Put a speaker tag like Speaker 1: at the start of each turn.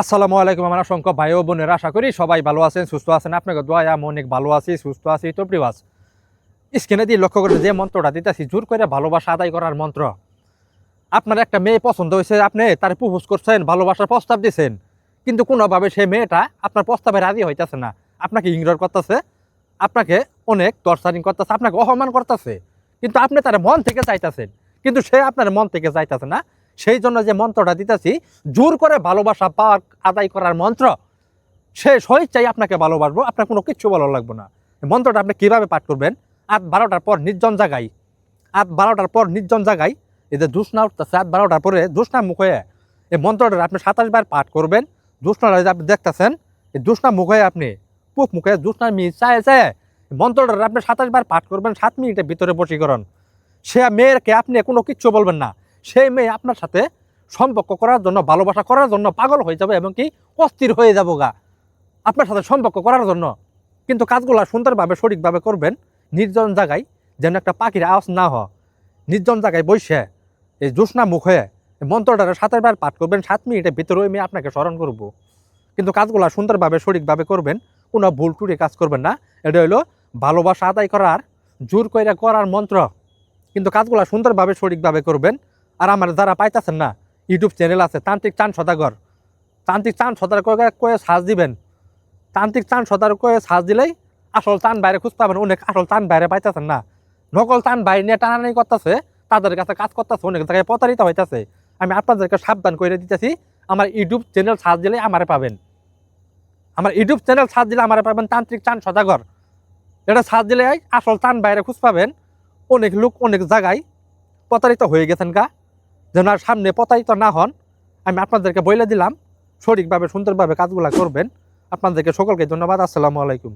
Speaker 1: আসসালামু আলাইকুম আমার অসংখ্য ভাই ও বোনের। আশা করি সবাই ভালো আছেন, সুস্থ আছেন। আপনাকে দোয়া, আমি অনেক ভালো আছি, সুস্থ আছি। তো প্রিবাস স্ক্রিনে দিয়ে লক্ষ্য করে যে মন্ত্রটা দিতেছি, জোর করে ভালোবাসা আদায় করার মন্ত্র। আপনার একটা মেয়ে পছন্দ হয়েছে, আপনি তার প্রপোজ করছেন, ভালোবাসার প্রস্তাব দিয়েছেন কিন্তু কোনোভাবে সেই মেয়েটা আপনার প্রস্তাবে রাজি হইতেছে না। আপনাকে ইগনোর করতেছে, আপনাকে অনেক টর্চারিং করতেছে, আপনাকে অপমান করতেছে, কিন্তু আপনি তার মন থেকে চাইতেছেন, কিন্তু সে আপনার মন থেকে চাইতেছে না। সেই জন্য যে মন্ত্রটা দিতেছি, জোর করে ভালোবাসা পাওয়ার, আদায় করার মন্ত্র, সে স্বেচ্ছাই আপনাকে ভালোবাসবো, আপনার কোনো কিচ্ছু ভালো লাগবে না। মন্ত্রটা আপনি কীভাবে পাঠ করবেন? আট বারোটার পর নির্জন জায়গায় আট বারোটার পর নির্জন জায়গায় এই যে জোৎস্না উঠতেছে আট বারোটার পরে জোৎস্না মুখে এই মন্ত্রটা আপনি সাতাশ বার পাঠ করবেন। যে আপনি দেখতেছেন, এই জোৎস্না মুখে আপনি পুক মুখে জোৎস্না মি চায় চায় মন্ত্রটা আপনি সাতাশ বার পাঠ করবেন, সাত মিনিটের ভিতরে বসীকরণ সে মেয়েরকে আপনি কোনো কিচ্ছু বলবেন না। সেই মেয়ে আপনার সাথে সম্পর্ক করার জন্য, ভালোবাসা করার জন্য পাগল হয়ে যাবে এবং কি অস্থির হয়ে যাব গা। আপনার সাথে সম্পর্ক করার জন্য। কিন্তু কাজগুলো সুন্দরভাবে, সঠিকভাবে করবেন, নির্জন জায়গায় যেন একটা পাখির আওয়াজ না হয়। নির্জন জায়গায় বসে এই জোৎস্না মুখ মন্ত্রটারে সাতের বার পাঠ করবেন, সাত মিনিটের ভিতরে ওই মেয়ে আপনাকে স্মরণ করব। কিন্তু কাজগুলো সুন্দরভাবে, সঠিকভাবে করবেন, কোনো ভুল টুটি কাজ করবেন না। এটা হলো ভালোবাসা আদায় করার, জোর কইরা করার মন্ত্র। কিন্তু কাজগুলো সুন্দরভাবে, সঠিকভাবে করবেন আর আমার যারা পাইতেছেন না ইউটিউব চ্যানেল আছে, তান্ত্রিক চান সদাগর। তান্ত্রিক চান সদাগর কয়ে- সাজ দিবেন। তান্ত্রিক চান সদাগর কয়ে সাজ দিলেই আসল চান বাইরে খুঁজ পাবেন অনেক আসল চান বাইরে পাইতেছেন না। নকল চান বাইরে নিয়ে টানাটানি করতেছে, তাদের কাছে কাজ করতেছে, অনেক জায়গায় প্রতারিত হইতেছে। আমি আপনাদেরকে সাবধান করে দিতেছি, আমার ইউটিউব চ্যানেল সাজ দিলে আমারে পাবেন। আমার ইউটিউব চ্যানেল সাজ দিলে আমারে পাবেন তান্ত্রিক চান সদাগর। এটা সাজ দিলে আসল চান বাইরে খুঁজ পাবেন অনেক লোক অনেক জায়গায় প্রতারিত হয়ে গেছেন গা। যেন আর সামনে প্রতারিত না হন, আমি আপনাদেরকে বলে দিলাম। সঠিকভাবে, সুন্দরভাবে কাজগুলো করবেন। আপনাদেরকে সকলকে ধন্যবাদ। আসসালামু আলাইকুম।